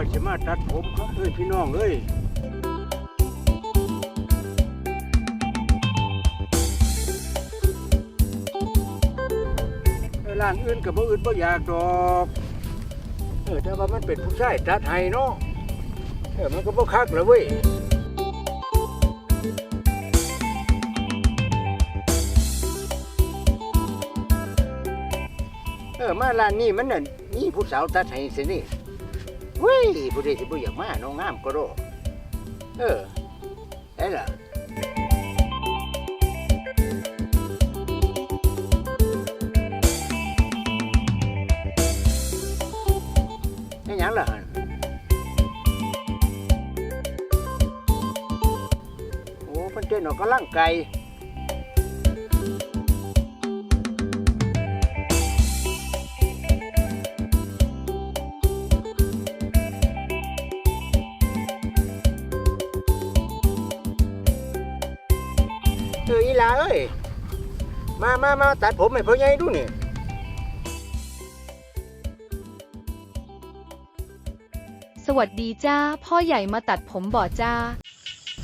ว่าสิมาตัดผมเขาเอ้ยพี่น้องเอ้ยร้านอื่นกับบ่อื่นบ่อยากดอกเออแต่ว่ามันเป็นผู้ชายตัดให้เนาะเออมันก็บ่คักแล้วเว้ยเออมาร้านนี้มันน่ะมีผู้สาวตัดให้สินี่ เว้ยผู้ใดสิบ่อยากมาน้องงามก็โดเออได้ล่ะนี่หยังล่ะหั่นโอ้เพิ่นเต้นออกกำลังกาย เอออีหลาเอ้ย มามามาตัดผมให้พ่อใหญ่ดูนี่สวัสดีจ้า พ่อใหญ่มาตัดผมบ่จ้า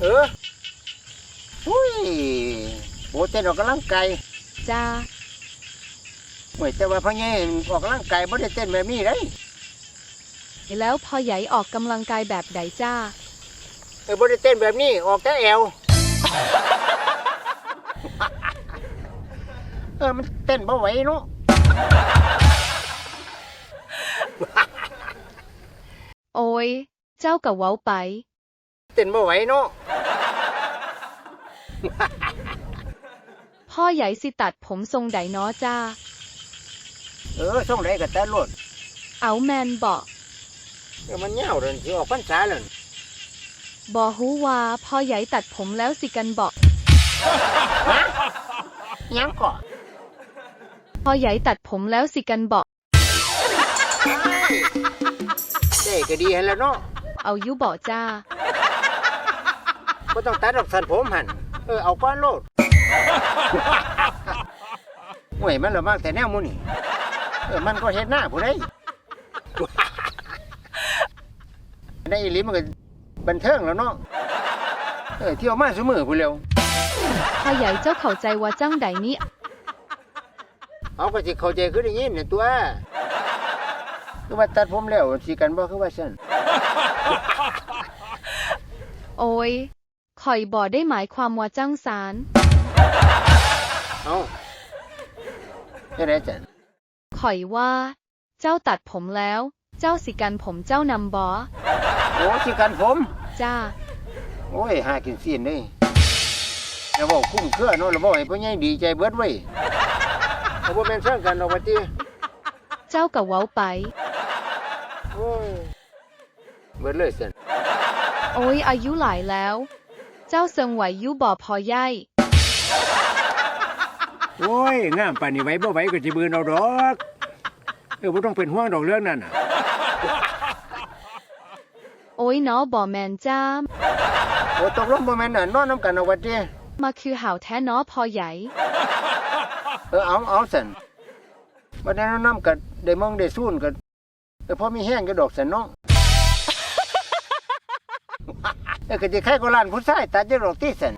เอออุ้ยโอ้เต้นออกกำลังกายจ้าเมื่อแต่ว่าพ่อใหญ่ออกกำลังกายไม่ได้เต้นแบบนี้เลยแล้วพ่อใหญ่ออกกำลังกายแบบใดจ้าเออไม่ได้เต้นแบบนี้ออกแต่แอว เออ มันเต้นบ่ไหวเนาะโอ้ย เจ้ากับเว้าไป เต้นบ่ไหวเนาะพ่อใหญ่สิตัดผมทรงใดน้อจ้า เออส่งได้กับแต่รถเอาแมนบอกเออมันเหี่ยวเลยสิออกพรรษาเลยบอฮู้ว่าพ่อใหญ่ตัดผมแล้วสิกันบอก ยังก่อ พ่อใหญ่ตัดผมแล้วสิกันบอก ได้ก็ดีให้แล้วเนาะเอายุบอกจ้า ก็ต้องตัดออกสันผมหันเออเอาก้อนโลดห่วยมันละมากแต่แนวมูนี่เออมันก็เฮ็ดหน้าผู้ใดได้อีหลีมันก็บันเทิงแล้วเนาะเออเที่ยวมาสมือผู้เร็ว พ่อใหญ่เจ้าเข้าใจว่าจังใดนี้ เอาก็สิเข้าใจคือได้ยินเนี่ยตัวคือว่าตัดผมแล้วสิกันบ่คือว่าซั่นโอ้ยข่อยบ่ได้หมายความว่าจังสาร เอาจังได๋จันข่อยว่า เจ้าตัดผมแล้ว เจ้าสิกันผมเจ้านำบอโอ้สิกันผม จ้า โอ้ยหากินซีนเด้อย่าบอกคุ้มเครือเนาะแล้วบอกให้พ่อใหญ่ดีใจเบิดไว้ เอาบ่แม่นสร้างกันดอกว่าติเจ้ากับเว้าไป โอ้ยเบิดเลยซั่นโอ้ยอายุหลายแล้ว เจ้าเซิงไหวอยุบ่พอใหญ่โอ้ยงามปานนี้ไหวบ่ไหวก็สิบืนเอาดอกเออบ่ต้องเป็นห่วงดอกเรื่องนั้นน่ะ โอ้ยเนาะบ่แมนจ้าโอ้ตกลงบ่แม่นน่ะนอนนํกันเอาว่าติมาคือห่าวแท้เนาะพอใหญ่ เออเอาเอาซั่นบ่ได้น้ำกันได้มองได้ซูนกันเออพอมีแห้งก็ดอกซั่นเนาะเออก็จะใครก็ร้านผู้ชายตัดจะดอกติซั่น